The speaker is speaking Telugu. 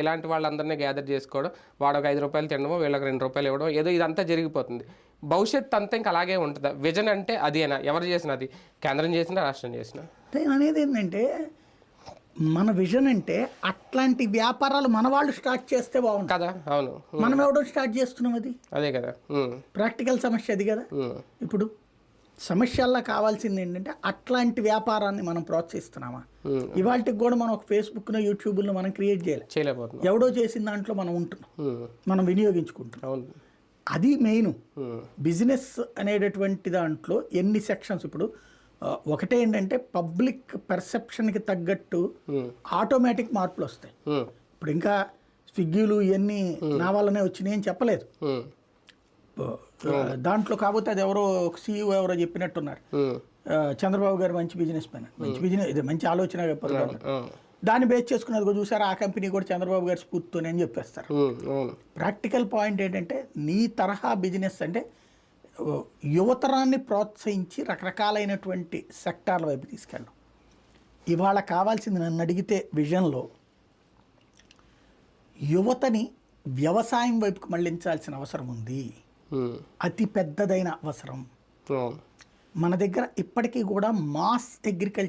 ఇలాంటి వాళ్ళందరినీ గ్యాదర్ చేసుకోవడం వాడు ఒక ఐదు రూపాయలు తినడము వీళ్ళకి రెండు రూపాయలు ఇవ్వడం ఏదో ఇదంతా జరిగిపోతుంది. భవిష్యత్ అంతా ఇంకా అలాగే ఉంటుంది? విజన్ అంటే అదేనా ఎవరు చేసిన అది? కేంద్రం చేసినా రాష్ట్రం చేసినా? అనేది ఏంటంటే మన విజన్ అంటే అట్లాంటి వ్యాపారాలు మన వాళ్ళు స్టార్ట్ చేస్తే బాగుంటుంది. కదా అవును. మనం ఎవడో స్టార్ట్ చేస్తున్నాం అది. అదే కదా. ప్రాక్టికల్ సమస్య అది కదా. ఇప్పుడు సమస్యల్లో కావాల్సింది ఏంటంటే అట్లాంటి వ్యాపారాన్ని మనం ప్రోత్సహిస్తున్నామా. ఇవాళకి కూడా మనం ఒక ఫేస్బుక్ను యూట్యూబ్లో మనం క్రియేట్ చేయాలి. ఎవడో చేసిన దాంట్లో మనం ఉంటున్నాం. మనం వినియోగించుకుంటున్నాం. అది మెయిన్. బిజినెస్ అనేటటువంటి దాంట్లో ఎన్ని సెక్షన్స్? ఇప్పుడు ఒకటే ఏంటంటే పబ్లిక్ పర్సెప్షన్కి తగ్గట్టు ఆటోమేటిక్ మార్పులు వస్తాయి. ఇప్పుడు ఇంకా స్విగ్గీలు ఇవన్నీ నా వల్లనే వచ్చినాయి అని చెప్పలేదు. దాంట్లో కాకపోతే అది ఎవరో ఒక సీఈఓ ఎవరో చెప్పినట్టున్నారు. చంద్రబాబు గారు మంచి బిజినెస్ మ్యాన్ మంచి బిజినెస్ ఇది మంచి ఆలోచన దాన్ని బేస్ చేసుకున్నది చూసారు? ఆ కంపెనీ కూడా చంద్రబాబు గారి స్ఫూర్తితోనే అని చెప్పేస్తారు. ప్రాక్టికల్ పాయింట్ ఏంటంటే నీ తరహా బిజినెస్ అంటే యువతరాన్ని ప్రోత్సహించి రకరకాలైనటువంటి సెక్టార్ల వైపు తీసుకెళ్ళడం ఇవాళ కావాల్సింది నన్ను అడిగితే విజన్లో యువతని వ్యవసాయం వైపుకు మళ్ళించాల్సిన అవసరం ఉంది. అతి పెద్దదైన అవసరం. మన దగ్గర ఇప్పటికీ కూడా మాస్ అగ్రికల్చర్